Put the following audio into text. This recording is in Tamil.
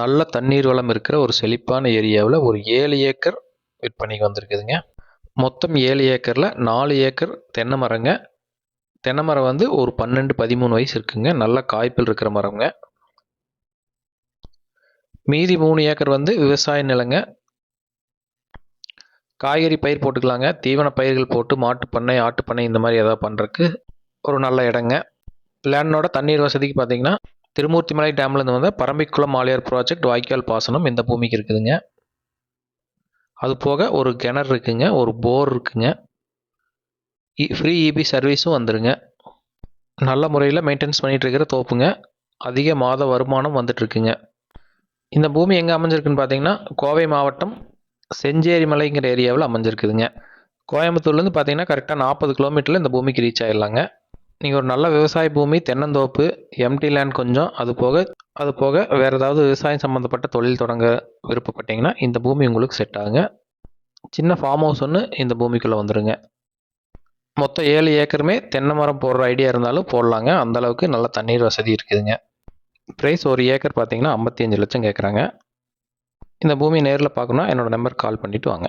நல்ல தண்ணீர் வளம் இருக்கிற ஒரு செழிப்பான ஏரியாவில் ஒரு ஏழு ஏக்கர் விற்பனைக்கு வந்திருக்குதுங்க. மொத்தம் ஏழு ஏக்கரில் நாலு ஏக்கர் தென்னை மரங்க. தென்னை மரம் வந்து ஒரு பன்னெண்டு பதிமூணு வயசு இருக்குங்க. நல்ல காய்ப்பில் இருக்கிற மரங்க. மீதி மூணு ஏக்கர் வந்து விவசாய நிலங்க. காய்கறி பயிர் போட்டுக்கலாங்க. தீவன பயிர்கள் போட்டு மாட்டு பண்ணை ஆட்டு பண்ணை இந்த மாதிரி ஏதாவது பண்ணுறதுக்கு ஒரு நல்ல இடங்க. லேண்டோட தண்ணீர் வசதிக்கு பார்த்தீங்கன்னா திருமூர்த்திமலை டேம்லேருந்து வந்த பரம்பிக்குளம் ஆலியார் ப்ராஜெக்ட் வாய்க்கால் பாசனம் இந்த பூமிக்கு இருக்குதுங்க. அது போக ஒரு கிணறு இருக்குங்க ஒரு போர் இருக்குங்க. ஃப்ரீ இபி சர்வீஸும் வந்துடுங்க நல்ல முறையில் மெயின்டெனன்ஸ் பண்ணிகிட்டு இருக்கிற தோப்புங்க. அதிக மாத வருமானம் வந்துட்டுருக்குங்க. இந்த பூமி எங்கே அமைஞ்சிருக்குன்னு பார்த்தீங்கன்னா கோவை மாவட்டம் செஞ்சேரி மலைங்கிற ஏரியாவில் அமைஞ்சிருக்குதுங்க. கோயம்புத்தூர்லேருந்து பார்த்தீங்கன்னா கரெக்டாக நாற்பது கிலோமீட்டரில் இந்த பூமிக்கு ரீச் ஆகிடலாங்க நீங்கள் ஒரு நல்ல விவசாய பூமி தென்னந்தோப்பு எம்டி லேண்ட் கொஞ்சம் அது போக அது போக வேறு ஏதாவது விவசாயம் சம்மந்தப்பட்ட தொழில் தொடங்க விருப்பப்பட்டீங்கன்னா இந்த பூமி உங்களுக்கு செட் ஆகுங்க. சின்ன ஃபார்ம் ஹவுஸ் ஒன்று இந்த பூமிக்குள்ளே வந்துடுங்க மொத்தம் ஏழு ஏக்கருமே தென்னை மரம் போடுற ஐடியா இருந்தாலும் போடலாங்க. அந்தளவுக்கு நல்ல தண்ணீர் வசதி இருக்குதுங்க. ப்ரைஸ் ஒரு ஏக்கர் பார்த்தீங்கன்னா ஐம்பத்தி அஞ்சு லட்சம் கேட்குறாங்க இந்த பூமி நேரில் பார்க்கணுன்னா என்னோடய நம்பர் கால் பண்ணிவிட்டு வாங்க.